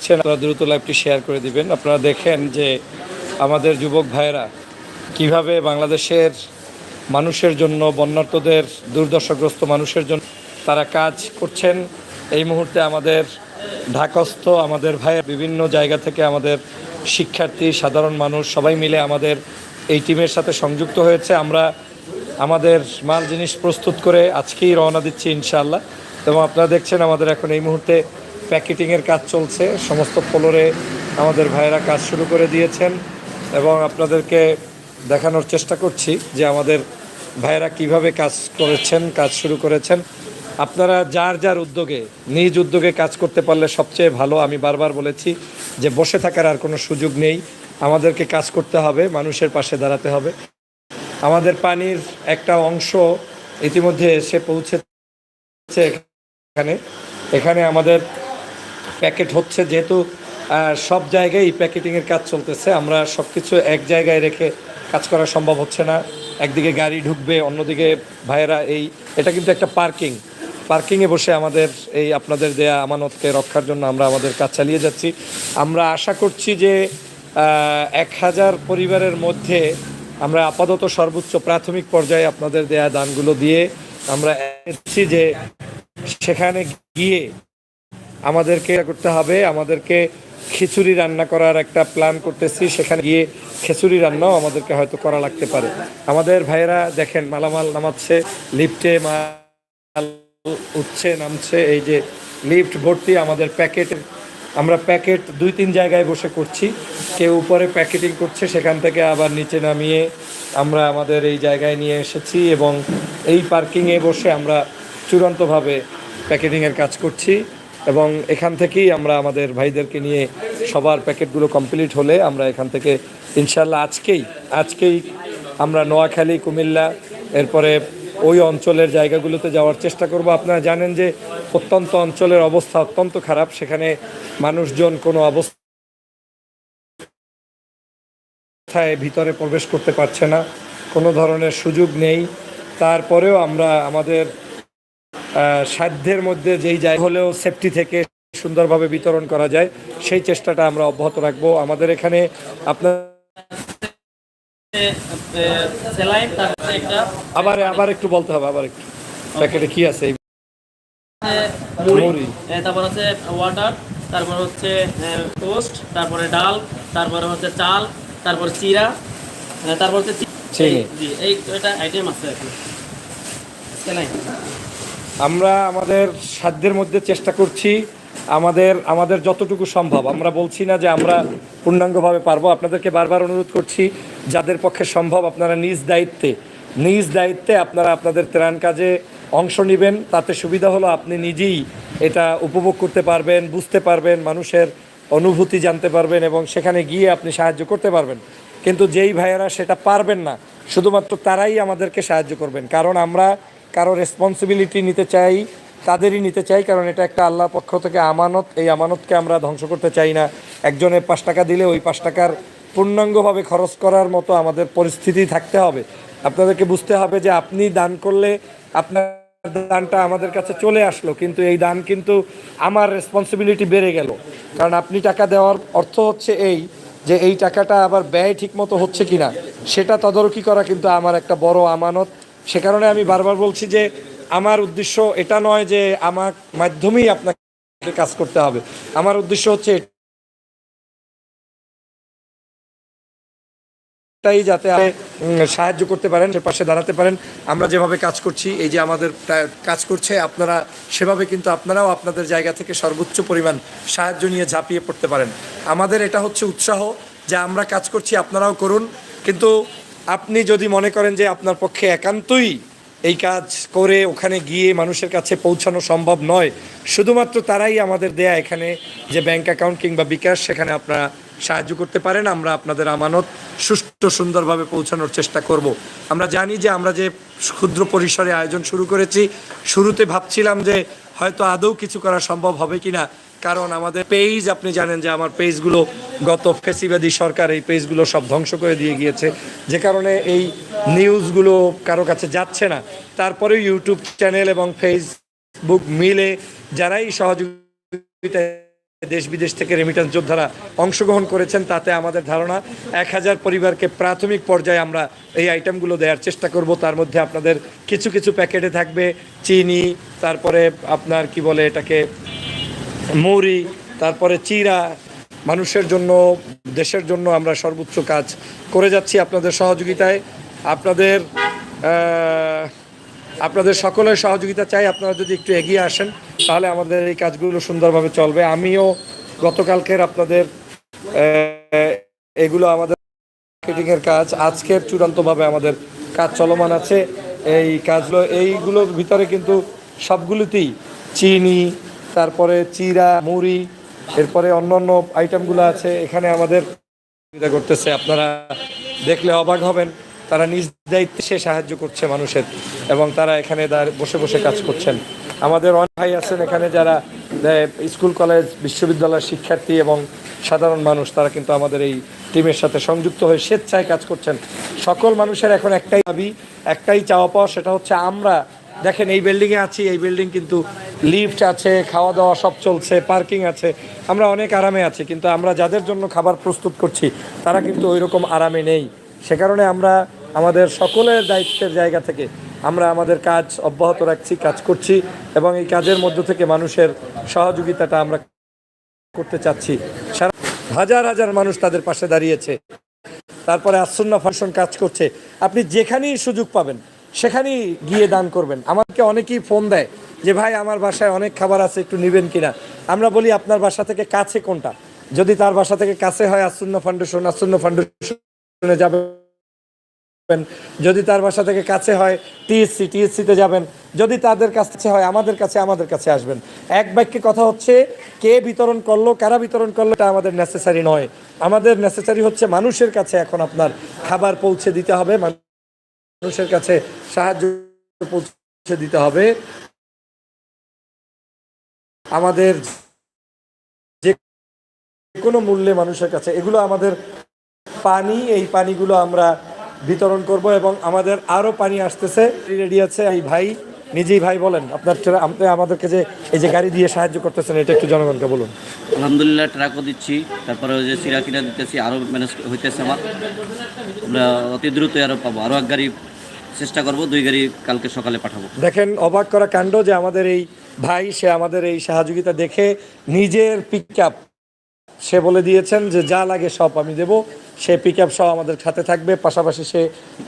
দেখছেন, আপনারা দ্রুত লাইভটি শেয়ার করে দিবেন। আপনারা দেখেন যে আমাদের যুবক ভাইয়েরা কীভাবে বাংলাদেশের মানুষের জন্য, বন্যার্তদের, দুর্দশাগ্রস্ত মানুষের জন্য তারা কাজ করছেন। এই মুহূর্তে আমাদের ঢাকস্থ, আমাদের ভাইয়ের বিভিন্ন জায়গা থেকে আমাদের শিক্ষার্থী, সাধারণ মানুষ সবাই মিলে আমাদের এই টিমের সাথে সংযুক্ত হয়েছে। আমরা আমাদের মাল জিনিস প্রস্তুত করে আজকেই রওনা দিচ্ছি ইনশাআল্লাহ। এবং আপনারা দেখছেন আমাদের এখন এই মুহূর্তে প্যাকেটিংয়ের কাজ চলছে। সমস্ত ফ্লোরে আমাদের ভাইয়েরা কাজ শুরু করে দিয়েছেন এবং আপনাদেরকে দেখানোর চেষ্টা করছি যে আমাদের ভাইয়েরা কীভাবে কাজ করেছেন, কাজ শুরু করেছেন। আপনারা যার যার উদ্যোগে, নিজ উদ্যোগে কাজ করতে পারলে সবচেয়ে ভালো, আমি বারবার বলেছি যে বসে থাকার আর কোনো সুযোগ নেই। আমাদেরকে কাজ করতে হবে, মানুষের পাশে দাঁড়াতে হবে। আমাদের পানির একটা অংশ ইতিমধ্যে এসে পৌঁছেছে এখানে। এখানে আমাদের প্যাকেট হচ্ছে যেহেতু সব জায়গায় প্যাকেটিংয়ের কাজ চলতেছে, আমরা সব কিছু এক জায়গায় রেখে কাজ করা সম্ভব হচ্ছে না। একদিকে গাড়ি ঢুকবে, অন্যদিকে ভাইয়েরা এই, এটা কিন্তু একটা পার্কিং। পার্কিংয়ে বসে আমাদের এই আপনাদের দেয়া আমানতকে রক্ষার জন্য আমরা আমাদের কাজ চালিয়ে যাচ্ছি। আমরা আশা করছি যে এক হাজার পরিবারের মধ্যে আমরা আপাতত সর্বোচ্চ প্রাথমিক পর্যায়ে আপনাদের দেয়া দানগুলো দিয়ে আমরা যে, সেখানে গিয়ে আমাদেরকে করতে হবে, আমাদেরকে খিচুড়ি রান্না করার একটা প্ল্যান করতেছি, সেখানে গিয়ে খিচুড়ি রান্নাও আমাদেরকে হয়তো করা লাগতে পারে। আমাদের ভাইয়েরা দেখেন মালামাল নামাচ্ছে, লিফটে মাল উঠছে, নামছে, এই যে লিফট ভর্তি আমাদের প্যাকেট, আমরা প্যাকেট দুই তিন জায়গায় বসে করছি, কেউ উপরে প্যাকেটিং করছে, সেখান থেকে আবার নিচে নামিয়ে আমরা আমাদের এই জায়গায় নিয়ে এসেছি এবং এই পার্কিংয়ে বসে আমরা চূড়ান্তভাবে প্যাকেটিংয়ের কাজ করছি। এবং এখান থেকেই আমরা আমাদের ভাইদেরকে নিয়ে সবার প্যাকেটগুলো কমপ্লিট হলে আমরা এখান থেকে ইনশাল্লাহ আজকেই আজকেই আমরা নোয়াখালী, কুমিল্লা, এরপরে ওই অঞ্চলের জায়গাগুলোতে যাওয়ার চেষ্টা করব। আপনারা জানেন যে প্রত্যন্ত অঞ্চলের অবস্থা অত্যন্ত খারাপ। সেখানে মানুষজন কোনো অবস্থায় ভিতরে প্রবেশ করতে পারছে না। কোনো ধরনের সুযোগ নেই। তারপরেও আমরা আমাদের সাধ্যের মধ্যে যেই যায় হলেও সেফটি থেকে সুন্দরভাবে বিতরণ করা যায় সেই চেষ্টাটা আমরা অব্যাহত রাখব। আমাদের এখানে আপনার আবার আবার একটু বলতে হবে আবার একটু। প্যাকেটে কি আছে? তারপর হচ্ছে ওয়াটার তারপর হচ্ছে টোস্ট তারপরে ডাল তারপরে হচ্ছে চাল তারপর চিরা তারপর হচ্ছে এই- এটা আইটেম আছে আর কি। আমরা আমাদের সাধ্যের মধ্যে চেষ্টা করছি আমাদের আমাদের যতটুকু সম্ভব। আমরা বলছি না যে আমরা পূর্ণাঙ্গভাবে পারব। আপনাদেরকে বারবার অনুরোধ করছি, যাদের পক্ষে সম্ভব আপনারা নিজ দায়িত্বে নিজ দায়িত্বে আপনারা আপনাদের ত্রাণ কাজে অংশ নেবেন। তাতে সুবিধা হলো আপনি নিজেই এটা উপভোগ করতে পারবেন, বুঝতে পারবেন, মানুষের অনুভূতি জানতে পারবেন এবং সেখানে গিয়ে আপনি সাহায্য করতে পারবেন। কিন্তু যেই ভাইয়েরা সেটা পারবেন না, শুধুমাত্র তারাই আমাদেরকে সাহায্য করবেন। কারণ আমরা কারও রেসপন্সিবিলিটি নিতে চাই, তাদেরই নিতে চাই, কারণ এটা একটা আল্লাহর পক্ষ থেকে আমানত। এই আমানতকে আমরা ধ্বংস করতে চাই না। একজনের পাঁচ টাকা দিলে ওই পাঁচ টাকার পূর্ণাঙ্গভাবে খরচ করার মতো আমাদের পরিস্থিতি থাকতে হবে। আপনাদেরকে বুঝতে হবে যে আপনি দান করলে আপনার দানটা আমাদের কাছে চলে আসলো, কিন্তু এই দান কিন্তু আমার রেসপন্সিবিলিটি বেড়ে গেল। কারণ আপনি টাকা দেওয়ার অর্থ হচ্ছে এই, যে এই টাকাটা আবার ব্যয় ঠিকমতো হচ্ছে কিনা, সেটা তদারকি করা কিন্তু আমার একটা বড় আমানত। সে কারণে আমি বারবার বলছি যে আমার উদ্দেশ্য এটা নয় যে আমার মাধ্যমেই আপনাকে কাজ করতে হবে। আমার উদ্দেশ্য হচ্ছে এটাই যাতে সাহায্য করতে পারেন, সে পাশে দাঁড়াতে পারেন। আমরা যেভাবে কাজ করছি, এই যে আমাদের কাজ করছে, আপনারা সেভাবে কিন্তু আপনারাও আপনাদের জায়গা থেকে সর্বোচ্চ পরিমাণ সাহায্য নিয়ে ঝাঁপিয়ে পড়তে পারেন। আমাদের এটা হচ্ছে উৎসাহ যে আমরা কাজ করছি, আপনারাও করুন। কিন্তু আপনি যদি মনে করেন যে আপনার পক্ষে একান্তই এই কাজ করে ওখানে গিয়ে মানুষের কাছে পৌঁছানো সম্ভব নয়, শুধুমাত্র তারাই আমাদের দেয়া এখানে যে ব্যাংক অ্যাকাউন্ট কিংবা বিকাশ, সেখানে আপনারা সাহায্য করতে পারেন। আমরা আপনাদের আমানত সুষ্ঠু সুন্দরভাবে পৌঁছানোর চেষ্টা করব। আমরা জানি যে আমরা যে ক্ষুদ্র পরিসরে আয়োজন শুরু করেছি, শুরুতে ভাবছিলাম যে হয়তো আদৌ কিছু করা সম্ভব হবে কিনা। কারণ আমাদের পেজ আপনি জানেন যে আমার পেজগুলো গত ফেসিবাদী সরকার এই পেজগুলো সব ধ্বংস করে দিয়ে গিয়েছে। যে কারণে এই নিউজগুলো কারও কাছে যাচ্ছে না। তারপরে ইউটিউব চ্যানেল এবং ফেসবুক মিলে যারাই সহযোগিতা দেশ বিদেশ থেকে রেমিটেন্স যোদ্ধারা অংশগ্রহণ করেছেন, তাতে আমাদের ধারণা এক হাজার পরিবারকে প্রাথমিক পর্যায়ে আমরা এই আইটেমগুলো দেওয়ার চেষ্টা করব। তার মধ্যে আপনাদের কিছু কিছু প্যাকেটে থাকবে, চিনি, তারপরে আপনার কি বলে এটাকে মৌরি তারপরে চিরা, মানুষের জন্য, দেশের জন্য আমরা সর্বোচ্চ কাজ করে যাচ্ছি আপনাদের সহযোগিতায়। আপনাদের আপনাদের সকলের সহযোগিতা চাই, আপনারা যদি একটু এগিয়ে আসেন, তাহলে আমাদের এই কাজগুলো সুন্দরভাবে চলবে। আমিও গতকালকের আপনাদের এগুলো আমাদের মার্কেটিংয়ের কাজ, আজকের চূড়ান্তভাবে আমাদের কাজ চলমান আছে। এই কাজগুলো, এইগুলোর ভিতরে কিন্তু সবগুলোতেই চিনি তারপরে চিরা, মুড়ি, এরপরে অন্যান্য আইটেমগুলো আছে। এখানে আমাদের সুবিধা করতেছে, আপনারা দেখলে অবাক হবেন। তারা নিজ দায়িত্বে সে সাহায্য করছে মানুষের এবং তারা এখানে বসে বসে কাজ করছেন। আমাদের অনেক ভাই আছেন এখানে যারা স্কুল, কলেজ, বিশ্ববিদ্যালয়ের শিক্ষার্থী এবং সাধারণ মানুষ, তারা কিন্তু আমাদের এই টিমের সাথে সংযুক্ত হয়ে স্বেচ্ছায় কাজ করছেন। সকল মানুষের এখন একটাই দাবি, একটাই চাওয়া পাওয়া সেটা হচ্ছে আমরা। দেখেন এই বিল্ডিংয়ে আছি, এই বিল্ডিং কিন্তু লিফট আছে খাওয়া দাওয়া সব চলছে, পার্কিং আছে। আমরা অনেক আরামে আছি, কিন্তু আমরা যাদের জন্য খাবার প্রস্তুত করছি, তারা কিন্তু ওই রকম আরামে নেই। সে কারণে আমরা আমাদের সকলের দায়িত্বের জায়গা থেকে আমরা আমাদের কাজ অব্যাহত রাখছি, কাজ করছি এবং এই কাজের মধ্য থেকে মানুষের সহযোগিতাটা আমরা করতে চাচ্ছি। সারা হাজার হাজার মানুষ তাদের পাশে দাঁড়িয়েছে। তারপরে আসন্না ফাংশন কাজ করছে। আপনি যেখানেই সুযোগ পাবেন, সেখানেই গিয়ে দান করবেন। আমাকে অনেকেই ফোন দেয় যে, ভাই, আমার বাসায় অনেক খাবার আছে, একটু নেবেন কিনা? আমরা বলি, আপনার বাসা থেকে কাছে কোনটা? যদি তার বাসা থেকে কাছে হয়, আসন্ন ফাউন্ডেশন, আসন্ন ফাউন্ডেশনে যাবেন। যদি তার বাসা থেকে কাছে হয়, টিএসসি, টিএসসিতে যাবেন। যদি তাদের কাছে হয়, আমাদের কাছে আমাদের কাছে আসবেন। এক বাক্যে কথা হচ্ছে, কে বিতরণ করল, কারা বিতরণ করল, এটা আমাদের নেসেসারি নয়। আমাদের নেসেসারি হচ্ছে মানুষের কাছে এখন আপনার খাবার পৌঁছে দিতে হবে, মানুষের কাছে সাহায্য পৌঁছে দিতে হবে। আমাদের যে কোনো মূল্যে মানুষের কাছে এগুলো আমাদের পানি এই পানিগুলো আমরা বিতরণ করব এবং আমাদের আরও পানি আসতেছে। রেডি আছে এই ভাই নিজেই ভাই বলেন আপনার আপনি আমাদেরকে যে এই যে গাড়ি দিয়ে সাহায্য করতেছেন এটা একটু জনগণকে বলুন। আলহামদুলিল্লাহ ট্রাকও দিচ্ছি তারপরে ওই যে সিরা কিনা দিতেছি আরও ম্যানেজ হইতেছে আমার। আমরা অতি দ্রুত আরও পাবো আরও এক গাড়ি চেষ্টা করব দুই গাড়ি কালকে সকালে পাঠাবো। দেখেন অবাক করা কাণ্ড যে আমাদের এই ভাই সে আমাদের এই সহযোগিতা দেখে নিজের পিক সে বলে দিয়েছেন যে যা লাগে সব আমি দেব। সে পিক আপ সহ আমাদের সাথে থাকবে। পাশাপাশি সে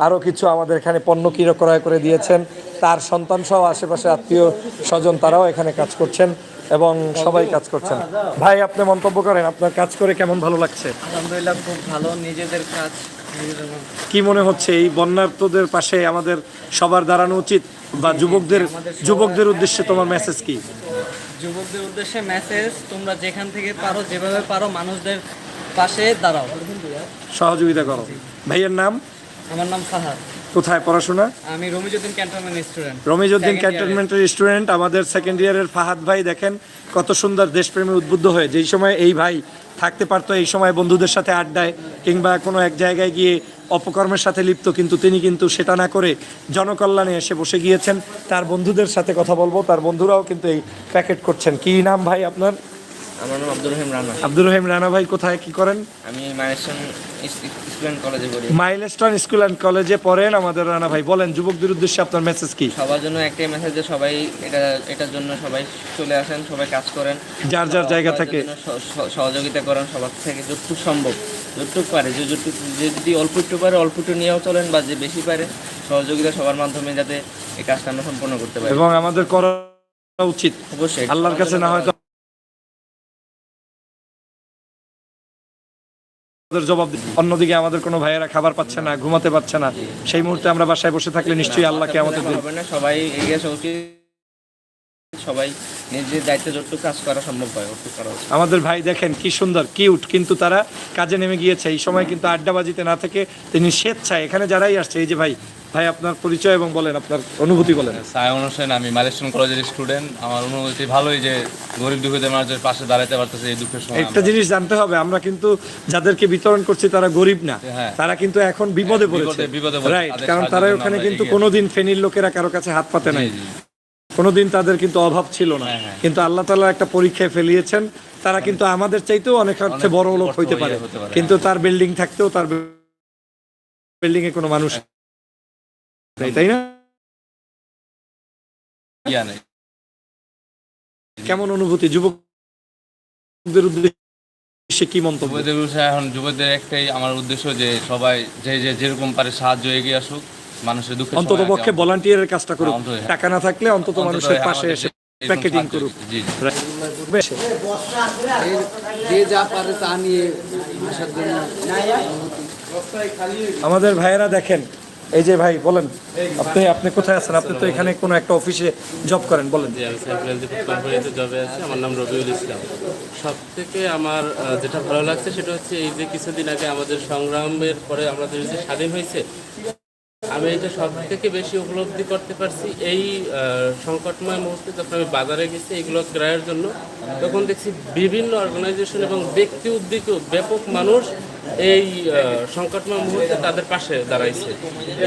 আরও কিছু আমাদের এখানে পণ্য কিরো ক্রয় করে দিয়েছেন। তার সন্তান সহ আশেপাশে আত্মীয় স্বজন তারাও এখানে কাজ করছেন এবং সবাই কাজ করছেন। ভাই আপনি মন্তব্য করেন আপনার কাজ করে কেমন ভালো লাগছে? আলহামদুলিল্লাহ খুব ভালো। নিজেদের কাজ কি মনে হচ্ছে এই বন্যার্থদের পাশে আমাদের সবার দাঁড়ানো উচিত? বা যুবকদের যুবকদের উদ্দেশ্যে তোমার মেসেজ কি? যুবকদের উদ্দেশ্যে মেসেজ তোমরা যেখান থেকে পারো যেভাবে পারো মানুষদের পাশে দাঁড়াও। সহযোগিতা করো। ভাইয়ের নাম? আমার নাম ফাহাদ কোথায় পড়াশোনা? আমি রমিজুদ্দিন ক্যান্টনমেন্ট স্টুডেন্ট। রমিজউদ্দিন ক্যান্টনমেন্টের স্টুডেন্ট আমাদের সেকেন্ড ইয়ারের ফাহাদ ভাই দেখেন কত সুন্দর দেশপ্রেমে উদ্বুদ্ধ হয়ে যেই সময় এই ভাই থাকতে পারতো এই সময় বন্ধুদের সাথে আড্ডায় কিংবা কোনো এক জায়গায় গিয়ে অপকর্মের সাথে লিপ্ত, কিন্তু তিনি কিন্তু সেটা না করে জনকল্যাণে এসে বসে গিয়েছেন। তার বন্ধুদের সাথে কথা বলব। তার বন্ধুরাও কিন্তু এই প্যাকেট করছেন। কি নাম ভাই আপনার? আমার নাম আব্দুর রহিম রানা। আব্দুর রহিম রানা ভাই কোথায় কি করেন? আমি মায়েশন স্টুডেন্ট কলেজে পড়ি। মাইলস্টোন স্কুল অ্যান্ড কলেজে পড়েন আমাদের রানা ভাই। বলেন যুবকদের উদ্দেশ্যে আপনার মেসেজ কি? সবার জন্য একটাই মেসেজ যে সবাই এটা এটার জন্য সবাই চলে আসেন সবাই কাজ করেন। যার যার জায়গা থেকে। সহযোগিতা করেন সবার থেকে যতটুকু সম্ভব যতটুকু পারে যে যতটুকু যে যদি অল্প একটু পারে অল্প একটু নিয়েও চলেন বা যে বেশি পারে সহযোগিতা সবার মাধ্যমে যাতে এই কাজটা আমরা সম্পন্ন করতে পারি। এবং আমাদের করা উচিত। অবশ্যই। আল্লাহর কাছে না হয়তো আমাদের জবাব অন্যদিকে আমাদের কোনো ভাইয়েরা খাবার পাচ্ছে না ঘুমাতে পারছে না। সেই মুহূর্তে আমরা বাসায় বসে থাকলে নিশ্চয়ই আল্লাহকে আমাদের সবাই এগিয়ে আসা উচিত সবাই নিজের দায়িত্বে যতটুকু কাজ করা সম্ভব হয় ওটুকু করা আমাদের ভাই দেখেন কি সুন্দর কিউট কিন্তু তারা কাজে নেমে গিয়েছে। এই সময় কিন্তু আড্ডাবাজিতে না থেকে তিনি স্বেচ্ছায় এখানে যারাই আসছে এই যে ভাই ভাই আপনার পরিচয় এবং বলেন আপনার অনুভূতি বলেন। সায়ন হোসেন আমি মালেশিয়ান কলেজের স্টুডেন্ট আমার অনুভূতি ভালোই যে গরিব দুঃখীদের মানুষের পাশে দাঁড়াতে পারতেছে এই দুঃখের সময় একটা জিনিস জানতে হবে আমরা কিন্তু যাদেরকে বিতরণ করছি তারা গরিব না। হ্যাঁ। তারা কিন্তু এখন বিপদে পড়েছে। বিপদে- রাইট কারণ তারা ওখানে কিন্তু কোনোদিন ফেনীর লোকেরা কারও কাছে হাত পাতে নাই। কোনোদিন তাদের কিন্তু অভাব ছিল না। হ্যাঁ, হ্যাঁ। কিন্তু আল্লাহ তালা একটা পরীক্ষায় ফেলিয়েছেন। তারা কিন্তু আমাদের চাইতেও অনেক অর্থে বড় লোক হইতে পারে। কিন্তু তার বিল্ডিং থাকতেও তার বিল্ডিং এ কোনো মানুষ তাই না কেমন অনুভূতি? যুবকদের উদ্দেশ্যে কি মন্তব্য? যুবদের এখন যুবদের একটাই আমার উদ্দেশ্য যে সবাই যে যে যেরকম পারে সাহায্য এগিয়ে আসুক মানুষের দুঃখের অন্তত পক্ষে ভলান্টিয়ারের কাজটা করুক। হ্যাঁ, অন্তত, হ্যাঁ। টাকা না থাকলে অন্তত মানুষের আমাদের পাশে এসে প্যাকেটিং করুক। যে যা পারে তা নিয়ে আমাদের ভাইয়েরা দেখেন এই যে ভাই, বলেন, আপনি আপনি কোথায় আছেন? আপনি তো এখানে কোনো একটা অফিসে জব করেন, বলেন। জবে আছি। আমার নাম রবিউল ইসলাম। সব থেকে আমার যেটা ভালো লাগছে সেটা হচ্ছে এই যে কিছুদিন আগে আমাদের সংগ্রামের পরে আমাদের যে স্বাধীন হয়েছে, আমি এটা সব থেকে বেশি উপলব্ধি করতে পারছি। এই সংকটময় মুহূর্তে যখন আমি বাজারে গেছি, এগুলো ক্রয়ের জন্য, তখন দেখছি বিভিন্ন অর্গানাইজেশন এবং ব্যক্তি উদ্যোগেও ব্যাপক মানুষ এই সংকটময় মুহূর্তে তাদের পাশে দাঁড়াইছে।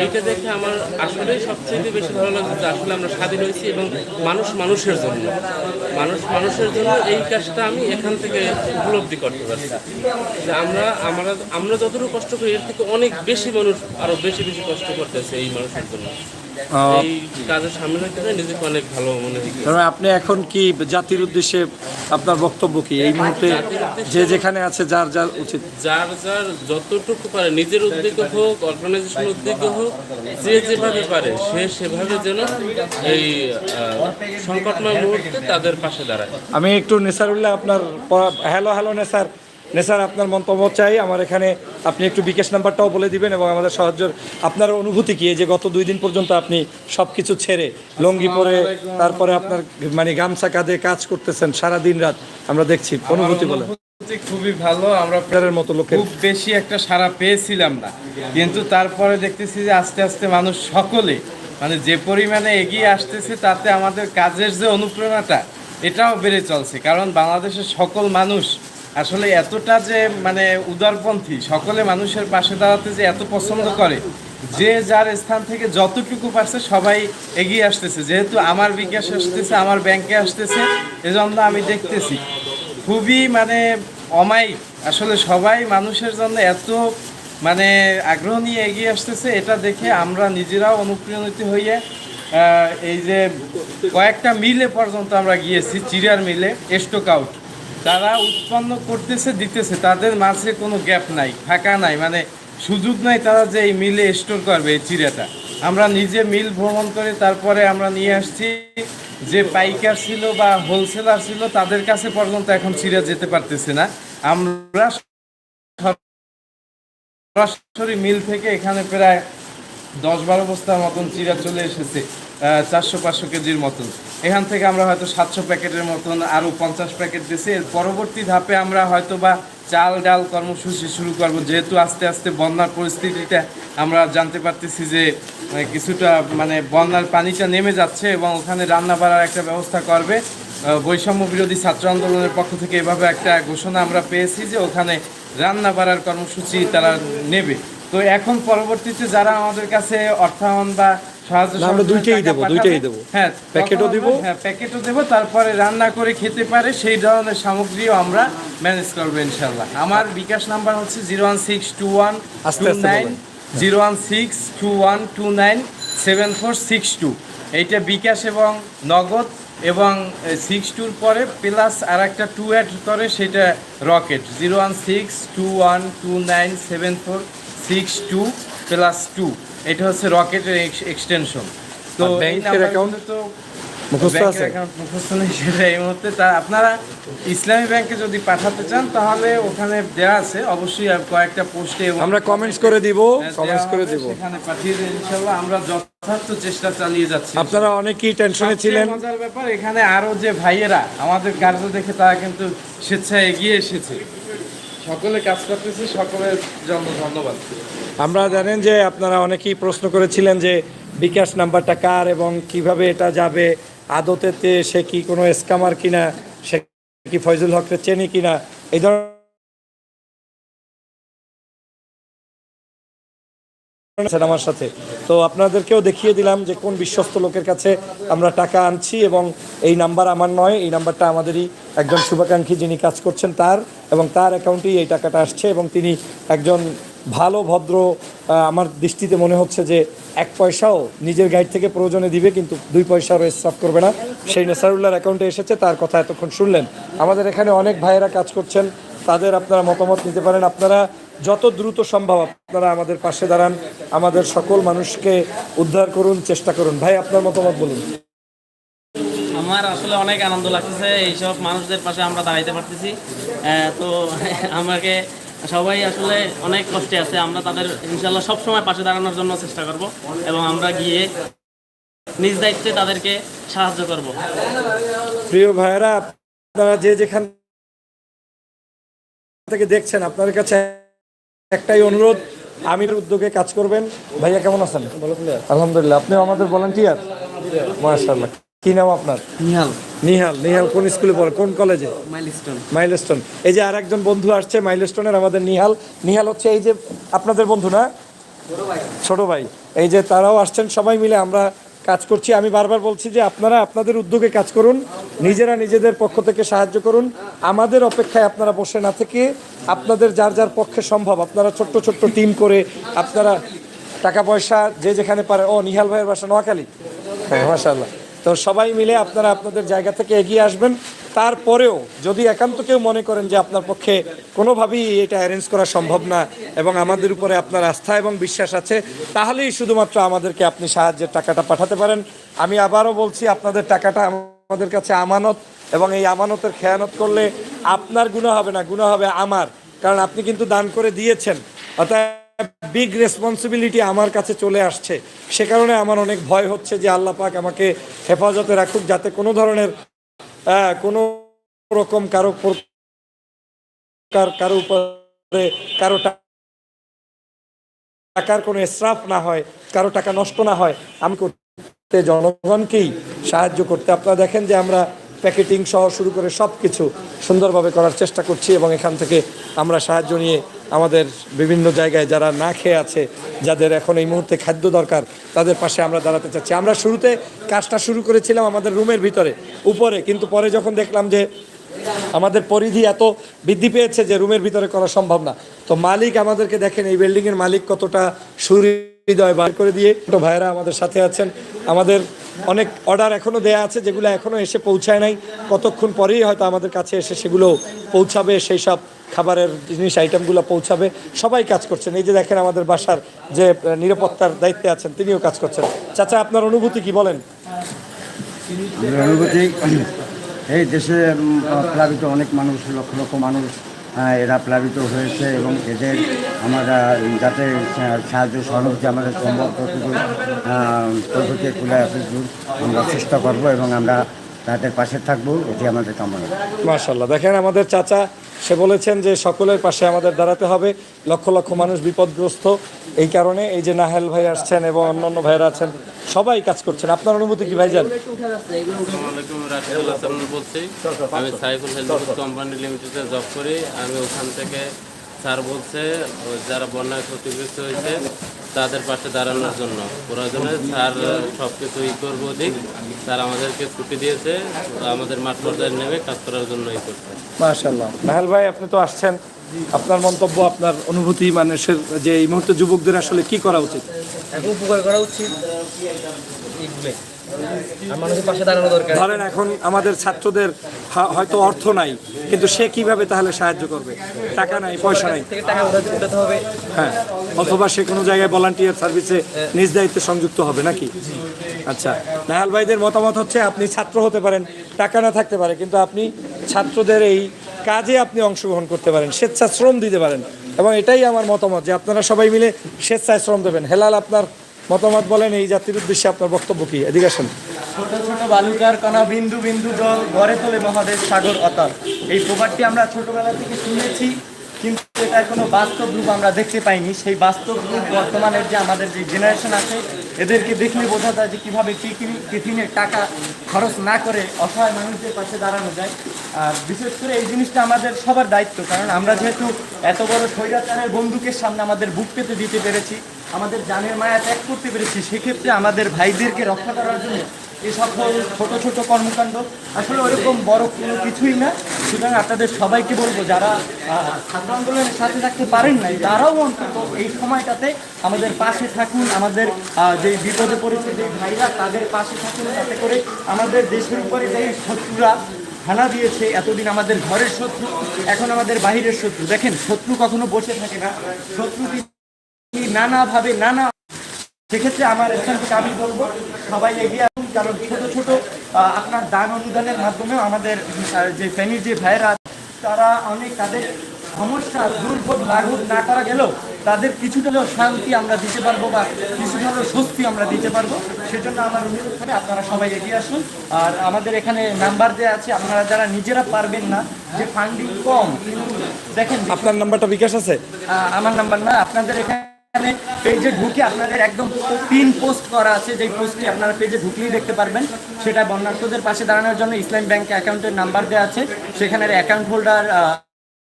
এইটা দেখে আমার আসলেই সবচেয়ে বেশি ভালো লাগছে যে আসলে আমরা স্বাধীন হয়েছি এবং মানুষ মানুষের জন্য। মানুষ মানুষের জন্য এই কাজটা আমি এখান থেকে উপলব্ধি করতে পারছি। যে আমরা আমরা আমরা যতটুকু কষ্ট করি, এর থেকে অনেক বেশি মানুষ আরও বেশি বেশি কষ্ট করতেছে এই মানুষের জন্য। হয় আপনি এখন কি জাতির উদ্দেশ্যে আপনার বক্তব্য কি? এই মুহূর্তে যে যেখানে আছে যার যার উচিত। যার যার যতটুকু পারে নিজের উদ্যোগে হোক অর্গানাইজেশন উদ্যোগে হোক যে যেভাবে পারে সে সেভাবে যেন এই সংকটময় মুহূর্তে তাদের পাশে দাঁড়ায়। আমি একটু নেসারুল্লাহ আপনার হ্যালো হ্যালো নেসার। নেসার আপনার মন্তব্য চাই। আমার এখানে আপনি একটু বিকাশ নাম্বারটাও বলে দিবেন এবং আমাদের সাহায্য আপনার অনুভূতি কি? এই যে গত দুই দিন পর্যন্ত আপনি সব কিছু ছেড়ে লঙ্গি পরে তারপরে আপনার মানে গামছা কাঁধে কাজ করতেছেন সারা দিন রাত আমরা দেখছি অনুভূতি বলে। খুবই ভালো। আমরা মতো লোকের। খুব বেশি একটা সারা পেয়েছিলাম না। কিন্তু তারপরে দেখতেছি যে আস্তে আস্তে মানুষ সকলে মানে যে পরিমাণে এগিয়ে আসতেছে তাতে আমাদের কাজের যে অনুপ্রেরণাটা এটাও বেড়ে চলছে। কারণ বাংলাদেশের সকল মানুষ আসলে এতটা যে মানে উদারপন্থী সকলে মানুষের পাশে দাঁড়াতে যে এত পছন্দ করে যে যার স্থান থেকে যতটুকু পারছে সবাই এগিয়ে আসতেছে। যেহেতু আমার বিকাশ আসতেছে আমার ব্যাংকে আসতেছে এজন্য আমি দেখতেছি। খুবই মানে অমায়িক। আসলে সবাই মানুষের জন্য এত মানে আগ্রহ নিয়ে এগিয়ে আসতেছে এটা দেখে আমরা নিজেরাও অনুপ্রাণিত আহ, এই যে কয়েকটা মিলে পর্যন্ত আমরা গিয়েছি চিড়িয়ার মিলে স্টক আউট তারা উৎপন্ন করতেছে, দিতেছে, তাদের মাঝে কোনো গ্যাপ নাই, ফাঁকা নাই মানে সুযোগ নাই তারা যে এই মিলে স্টোর করবে এই চিড়াটা। আমরা নিজে মিল ভ্রমণ করে তারপরে আমরা নিয়ে আসছি, যে পাইকার ছিল বা হোলসেলার ছিল, তাদের কাছে পর্যন্ত এখন চিড়া যেতে পারতেছে না। আমরা সরাসরি মিল থেকে এখানে প্রায় দশ বারো বস্তার মতন চিরা চলে এসেছে চারশো পাঁচশো কেজির মতন। এখান থেকে আমরা হয়তো সাতশো প্যাকেটের মতন আরও পঞ্চাশ প্যাকেট দিয়েছি। এর পরবর্তী ধাপে আমরা হয়তো বা চাল, ডাল কর্মসূচি শুরু করব। যেহেতু আস্তে আস্তে বন্যার পরিস্থিতিটা আমরা জানতে পারতেছি যে কিছুটা মানে বন্যার পানিটা নেমে যাচ্ছে এবং ওখানে রান্না বাড়ার একটা ব্যবস্থা করবে। বৈষম্য বিরোধী ছাত্র আন্দোলনের পক্ষ থেকে এভাবে একটা ঘোষণা আমরা পেয়েছি যে ওখানে রান্না বাড়ার কর্মসূচি তারা নেবে। তো এখন পরবর্তীতে যারা আমাদের কাছে অর্থায়ন বা আমরা দুইটাই দেবো, দুইটাই দেবো। হ্যাঁ প্যাকেটও দিব। হ্যাঁ প্যাকেটও দেবো তারপরে রান্না করে খেতে পারে সেই ধরনের সামগ্রীও আমরা ম্যানেজ করব ইনশাল্লাহ আমার বিকাশ নাম্বার হচ্ছে zero one six two one two nine zero one six two one two nine seven four six two. এইটা বিকাশ এবং নগদ এবং সিক্স টুর পরে প্লাস আর একটা টু অ্যাড করে সেটা Rocket. Zero one six two one two nine seven four six two plus two. এটা হচ্ছে রকেটের এক্সটেনশন। তো ব্যাংকের? নাম্বারগুলো তো মুখস্থ আছে? মুখস্থ নেই সেটা এই মুহূর্তে। তা আপনারা ইসলামী ব্যাংকে যদি পাঠাতে চান তাহলে ওখানে দেওয়া আছে। অবশ্যই আর কয়েকটা পোস্টে আমরা comments করে দিব, হ্যাঁ, comments দেওয়া করে দিব। সেখানে পাঠিয়ে দিন ইনশাল্লাহ। আমরা যথার্থ চেষ্টা চালিয়ে যাচ্ছি। আপনারা অনেকেই টেনশনে ছিলেন। মজার ব্যাপার এখানে আরও যে ভাইয়েরা আমাদের কার্য দেখে তারা কিন্তু স্বেচ্ছায় এগিয়ে এসেছে। সকলে কাজ করতেছে সকলের জন্য ধন্যবাদ। আমরা জানেন যে আপনারা অনেকেই প্রশ্ন করেছিলেন যে বিকাশ নাম্বারটা কার এবং কীভাবে এটা যাবে, আদতেতে সে কি কোনো স্কামার কিনা, সে কি ফয়জুল হককে চেনে কিনা, এই ধরনের আমার সাথে। তো আপনাদেরকেও দেখিয়ে দিলাম যে কোন বিশ্বস্ত লোকের কাছে আমরা টাকা আনছি এবং এই নাম্বার আমার নয়, এই নাম্বারটা আমাদেরই একজন শুভাকাঙ্ক্ষী যিনি কাজ করছেন তার এবং তার অ্যাকাউন্টেই এই টাকাটা আসছে এবং তিনি একজন ভালো, ভদ্র আমার দৃষ্টিতে মনে হচ্ছে যে এক পয়সাও নিজের গাইড থেকে প্রয়োজনে দিবে, কিন্তু দুই পয়সাও স্টাফ করবে না। সেই নেসারুল্লাহর অ্যাকাউন্টে এসেছে, তার কথা এতক্ষণ শুনলেন। আমাদের এখানে অনেক ভাইয়েরা কাজ করছেন, তাদের আপনারা মতামত নিতে পারেন। আপনারা যত দ্রুত সম্ভব আপনারা আমাদের পাশে দাঁড়ান, আমাদের সকল মানুষকে উদ্ধার করুন, চেষ্টা করুন। ভাই, আপনার মতামত বলুন। আমার আসলে অনেক আনন্দ লাগতেছে, এইসব মানুষদের পাশে আমরা দাঁড়াইতে পারতেছি। তো আমাকে সবাই আসলে অনেক কষ্টে আছে। আমরা তাদের ইনশাল্লাহ সবসময় পাশে দাঁড়ানোর জন্য চেষ্টা করব এবং আমরা গিয়ে নিজ দায়িত্বে তাদেরকে সাহায্য করব। প্রিয় ভাইয়েরা আপনারা যে যেখান থেকে দেখছেন আপনাদের কাছে একটাই অনুরোধ আমির উদ্যোগে কাজ করবেন। ভাইয়া কেমন আছেন? আলহামদুলিল্লাহ। আপনিও আমাদের ভলান্টিয়ার মাশাআল্লাহ। কি নাম আপনার? নিহাল। নিহাল নিহাল কোন স্কুলে পড়ে? কোন কলেজে? মাইলস্টোন। মাইলস্টোন। এই যে আর একজন বন্ধু আসছে মাইলস্টোনের আমাদের নিহাল। নিহাল হচ্ছে এই যে আপনাদের বন্ধু না? ছোট ভাই। এই যে তারাও আসছেন সবাই মিলে আমরা কাজ করছি। আমি বারবার বলছি যে আপনারা আপনাদের উদ্যোগে কাজ করুন নিজেরা নিজেদের পক্ষ থেকে সাহায্য করুন। আমাদের অপেক্ষায় আপনারা বসে না থেকে আপনাদের যার যার পক্ষে সম্ভব আপনারা ছোট্ট ছোট্ট টিম করে আপনারা টাকা পয়সা যে যেখানে পারে। ও নিহাল ভাইয়ের বাসা নোয়াখালী? হ্যাঁ মাশাল্লাহ তো সবাই মিলে আপনারা আপনাদের জায়গা থেকে এগিয়ে আসবেন। তারপরেও যদি একান্ত কেউ মনে করেন যে আপনার পক্ষে কোনোভাবেই এটা অ্যারেঞ্জ করা সম্ভব না এবং আমাদের উপরে আপনার আস্থা এবং বিশ্বাস আছে, তাহলেই শুধুমাত্র আমাদেরকে আপনি সাহায্যের টাকাটা পাঠাতে পারেন। আমি আবারও বলছি, আপনাদের টাকাটা আমাদের কাছে আমানত এবং এই আমানতের খেয়ানত করলে আপনার গুণা হবে না গুণা হবে আমার। কারণ আপনি কিন্তু দান করে দিয়েছেন। অর্থাৎ বিগ রেসপন্সিবিলিটি আমার কাছে চলে আসছে। সে কারণে আমার অনেক ভয় হচ্ছে যে আল্লাহ পাক আমাকে হেফাজতে রাখুক যাতে কোনো ধরনের কোনো রকম কারও কারও উপরে কারও টাকার কোনো স্রাফ না হয়, কারও টাকা নষ্ট না হয়। আমি করতে জনগণকেই সাহায্য করতে। আপনারা দেখেন যে আমরা প্যাকেটিং সহ শুরু করে সব কিছু সুন্দরভাবে করার চেষ্টা করছি এবং এখান থেকে আমরা সাহায্য নিয়ে আমাদের বিভিন্ন জায়গায় যারা না খেয়ে আছে, যাদের এখন এই মুহূর্তে খাদ্য দরকার, তাদের পাশে আমরা দাঁড়াতে চাচ্ছি। আমরা শুরুতে কাজটা শুরু করেছিলাম আমাদের রুমের ভিতরে, উপরে, কিন্তু পরে যখন দেখলাম যে আমাদের পরিধি এত বৃদ্ধি পেয়েছে যে রুমের ভিতরে করা সম্ভব না। তো মালিক আমাদেরকে দেখেন, এই বিল্ডিংয়ের মালিক কতটা সুহৃদয় বার করে দিয়ে ছোটো ভাইয়েরা আমাদের সাথে আছেন। আমাদের অনেক অর্ডার এখনও দেয়া আছে, যেগুলো এখনও এসে পৌঁছায় নাই। কতক্ষণ পরেই হয়তো আমাদের কাছে এসে সেগুলো পৌঁছাবে, সেই সব খাবারের জিনিস আইটেমগুলো পৌঁছাবে। সবাই কাজ করছেন। এই যে দেখেন আমাদের বাসার যে নিরাপত্তার দায়িত্বে আছেন, তিনিও কাজ করছেন। চাচা, আপনার অনুভূতি কি বলেন? অনুভূতি, এই দেশে প্লাবিত অনেক মানুষ, লক্ষ লক্ষ মানুষ এরা প্লাবিত হয়েছে এবং এদের আমরা যাতে সাহায্য সহযোগিতা আমাদের সম্ভব ততটুকু ততটুকু খুলে আমরা চেষ্টা করব এবং আমরা তাদের পাশে থাকব এটি আমাদের কামনা। মাশাল্লাহ দেখেন আমাদের চাচা সে বলেছেন যে সকলের পাশে আমাদের দাঁড়াতে হবে। লক্ষ লক্ষ মানুষ বিপদগ্রস্ত। এই কারণে এই যে নাহেল ভাই আসছেন এবং অন্যান্য ভাইরা আছেন সবাই কাজ করছেন। আপনার অনুভূতি কি সালাম বলছি। আমি সাইফুল হেলথ কোম্পানি লিমিটেডে জব করি। আমি ওখান থেকে স্যার বলছে ও যারা বন্যায় ক্ষতিগ্রস্ত হয়েছে তাদের পাশে দাঁড়ানোর জন্য। প্রয়োজনে স্যার সব কিছু ই করব দিক স্যার আমাদেরকে ছুটি দিয়েছে আমাদের মাঠ পর্যায়ে নেমে কাজ করার জন্য ই করছে। মাশাল্লাহ নাহেল ভাই আপনি তো আসছেন। আপনার মন্তব্য আপনার অনুভূতি মানুষের যে এই মুহূর্তে যুবকদের আসলে কি করা উচিত? এখন উপকার করা উচিত ধরেন এখন আমাদের ছাত্রদের হয়তো অর্থ নাই কিন্তু সে কীভাবে তাহলে সাহায্য করবে? টাকা নাই পয়সা নাই। হ্যাঁ অথবা সে কোনো জায়গায় ভলান্টিয়ার সার্ভিসে নিজ দায়িত্বে সংযুক্ত হবে নাকি? আচ্ছা নাহাল ভাইদের মতামত হচ্ছে আপনি ছাত্র হতে পারেন টাকা না থাকতে পারে কিন্তু আপনি ছাত্রদের এই কাজে আপনি অংশগ্রহণ করতে পারেন স্বেচ্ছাশ্রম দিতে পারেন। এবং এটাই আমার মতামত যে আপনারা সবাই মিলে স্বেচ্ছায় শ্রম দেবেন। হেলাল আপনার মতামত বলেন, এই জাতির উদ্দেশ্যে আপনার বক্তব্য কি? এদিকে আসেন। ছোট ছোট বালুকার কণা, বিন্দু বিন্দু জল ঘরে তোলে মহাদেশ সাগর অতাল। এই প্রবাদটি আমরা ছোটবেলা থেকে শুনেছি। কিন্তু এটার কোনো বাস্তব রূপ আমরা দেখতে পাইনি। সেই বাস্তব রূপ বর্তমানের যে আমাদের যে জেনারেশন আছে, এদেরকে দেখলে বোঝা যায় যে কীভাবে টিফিন টিফিনের টাকা খরচ না করে অসহায় মানুষদের পাশে দাঁড়ানো যায়। আর বিশেষ করে এই জিনিসটা আমাদের সবার দায়িত্ব, কারণ আমরা যেহেতু এত বড় স্বৈরাচারের বন্দুকের সামনে আমাদের বুক পেতে দিতে পেরেছি, আমাদের জানের মায়া ত্যাগ করতে পেরেছি, সেক্ষেত্রে আমাদের ভাইদেরকে রক্ষা করার জন্য সকল ছোট ছোট কর্মকাণ্ড। আসলে ওরকম বড় কোনো কিছুই না। সুতরাং আপনাদের সবাইকে বলব, যারা ছাত্র আন্দোলনের সাথে থাকতে পারেন নাই, তারাও অন্তত এই সময়টাতে আমাদের পাশে থাকুন। আমাদের যে বিপদে পড়েছে যে ভাইরা, তাদের পাশে থাকুন। যাতে করে আমাদের দেশের উপরে যে শত্রুরা হানা দিয়েছে, এতদিন আমাদের ঘরের শত্রু, এখন আমাদের বাহিরের শত্রু। দেখেন, শত্রু কখনো বসে থাকে না। শত্রু নানাভাবে, নানা সেক্ষেত্রে আমার এখান থেকে আমি বলব সবাই এগিয়ে আসুন কারণ ছোট ছোট আপনার দান অনুদানের মাধ্যমেও আমাদের যে ফ্যামিলির যে ভাইয়েরা তারা অনেক তাদের সমস্যা দুর্ভোগ লাঘব না করা গেলেও তাদের কিছুটা হলেও শান্তি আমরা দিতে পারব বা কিছুটা হলেও স্বস্তি আমরা দিতে পারব। সেজন্য আমার অনুরোধ করে আপনারা সবাই এগিয়ে আসুন। আর আমাদের এখানে নাম্বার দেওয়া আছে আপনারা যারা নিজেরা পারবেন না যে ফান্ডিং কম দেখেন। আপনার নাম্বারটা বিকাশ আছে? আমার নাম্বার না আপনাদের এখানে পেজে ঢুকে আপনাদের একদম পিন পোস্ট করা আছে যে পোস্টটি আপনারা পেজে ঢুকলেই দেখতে পারবেন। সেটা বন্যার্থদের পাশে দাঁড়ানোর জন্য ইসলাম ব্যাংক অ্যাকাউন্টের নাম্বার দেওয়া আছে। সেখানের অ্যাকাউন্ট হোল্ডার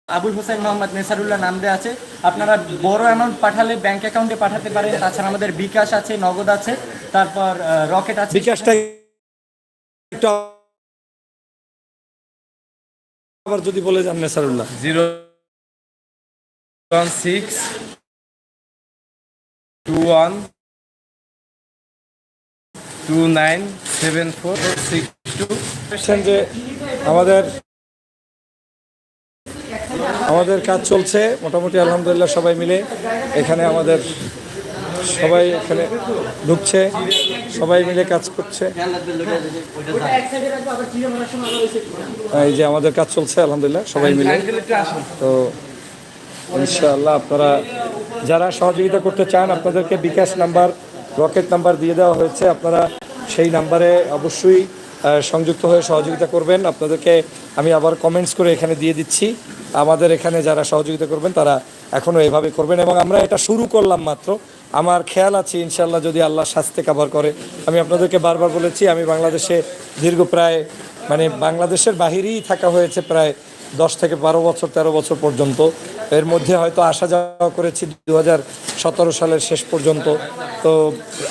আবুল হোসেন মোহাম্মদ নেসারুল্লাহ নাম দেওয়া আছে। আপনারা বড় অ্যামাউন্ট পাঠালে ব্যাংক অ্যাকাউন্টে পাঠাতে পারেন। তাছাড়া আমাদের বিকাশ আছে নগদ আছে তারপর রকেট আছে। বিকাশটা আবার যদি বলে যান Nesarullah. Zero one six two one two nine seven four six two যে আমাদের আমাদের কাজ চলছে, মোটামুটি আলহামদুলিল্লাহ সবাই মিলে। এখানে আমাদের সবাই এখানে ঢুকছে, সবাই মিলে কাজ করছে। এই যে আমাদের কাজ চলছে, আলহামদুলিল্লাহ সবাই মিলে। তো ইনশাআল্লাহ আপনারা যারা সহযোগিতা করতে চান, আপনাদেরকে বিকাশ নাম্বার, রকেট নাম্বার দিয়ে দেওয়া হয়েছে। আপনারা সেই নাম্বারে অবশ্যই সংযুক্ত হয়ে সহযোগিতা করবেন। আপনাদেরকে আমি আবার কমেন্টস করে এখানে দিয়ে দিচ্ছি। আমাদের এখানে যারা সহযোগিতা করবেন, তারা এখনও এভাবে করবেন এবং আমরা এটা শুরু করলাম মাত্র। আমার খেয়াল আছে ইনশাল্লাহ যদি আল্লাহ স্বাস্থ্যে কাভার করে। আমি আপনাদেরকে বারবার বলেছি, আমি বাংলাদেশে দীর্ঘ প্রায় মানে বাংলাদেশের বাহিরেই থাকা হয়েছে প্রায় দশ থেকে বারো বছর, তেরো বছর পর্যন্ত। এর মধ্যে হয়তো আসা যাওয়া করেছি দু হাজার সতেরো সালের শেষ পর্যন্ত। তো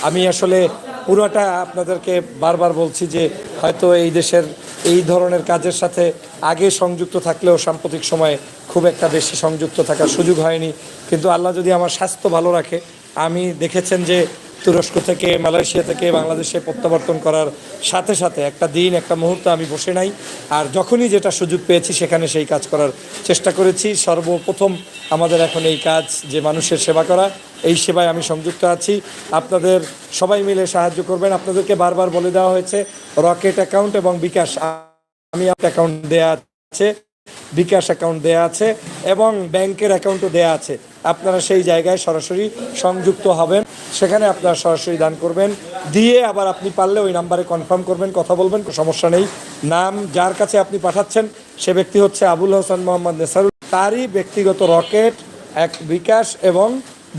আমি আসলে পুরোটা আপনাদেরকে বারবার বলছি যে হয়তো এই দেশের এই ধরনের কাজের সাথে আগে সংযুক্ত থাকলেও সাম্প্রতিক সময়ে খুব একটা বেশি সংযুক্ত থাকার সুযোগ হয়নি। কিন্তু আল্লাহ যদি আমার স্বাস্থ্য ভালো রাখে, আমি দেখেছেন যে তুরস্ক থেকে, মালয়েশিয়া থেকে, বাংলাদেশে প্রত্যাবর্তন করার সাথে সাথে একটা দিন, একটা মুহূর্ত আমি বসে নাই। আর যখনই যেটা সুযোগ পেয়েছি, সেখানে সেই কাজ করার চেষ্টা করেছি। সর্বপ্রথম আমাদের এখন এই কাজ, যে মানুষের সেবা করা, এই সেবায় আমি সংযুক্ত আছি। আপনাদের সবাই মিলে সাহায্য করবেন। আপনাদেরকে বারবার বলে দেওয়া হয়েছে, রকেট অ্যাকাউন্ট এবং বিকাশ। আমি অ্যাকাউন্ট দেয়া আছে, বিকাশ অ্যাকাউন্ট দেয়া আছে এবং ব্যাংকের অ্যাকাউন্টও দেয়া আছে। আপনারা সেই জায়গায় সরাসরি সংযুক্ত হবেন। সেখানে আপনারা সরাসরি দান করবেন। দিয়ে আবার আপনি পারলে ওই নাম্বারে কনফার্ম করবেন, কথা বলবেন সমস্যা নেই। নাম যার কাছে আপনি পাঠাচ্ছেন, সে ব্যক্তি হচ্ছে আবুল হোসেন মোহাম্মদ নেসারুল। তারই ব্যক্তিগত রকেট, এক বিকাশ এবং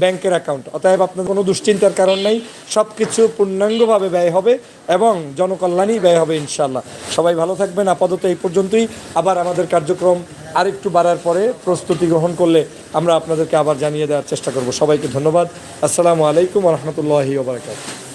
ব্যাংকের অ্যাকাউন্ট অতএব আপনার কোনো দুশ্চিন্তার কারণ নেই সব কিছু পূর্ণাঙ্গভাবে ব্যয় হবে এবং জনকল্যাণই ব্যয় হবে ইনশাল্লাহ সবাই ভালো থাকবেন, আপাতত এই পর্যন্তই। আবার আমাদের কার্যক্রম আরেকটু বাড়ার পরে প্রস্তুতি গ্রহণ করলে আমরা আপনাদেরকে আবার জানিয়ে দেওয়ার চেষ্টা করব। সবাইকে ধন্যবাদ। আসসালামু আলাইকুম রহমতুল্লাহি ওবরাকাত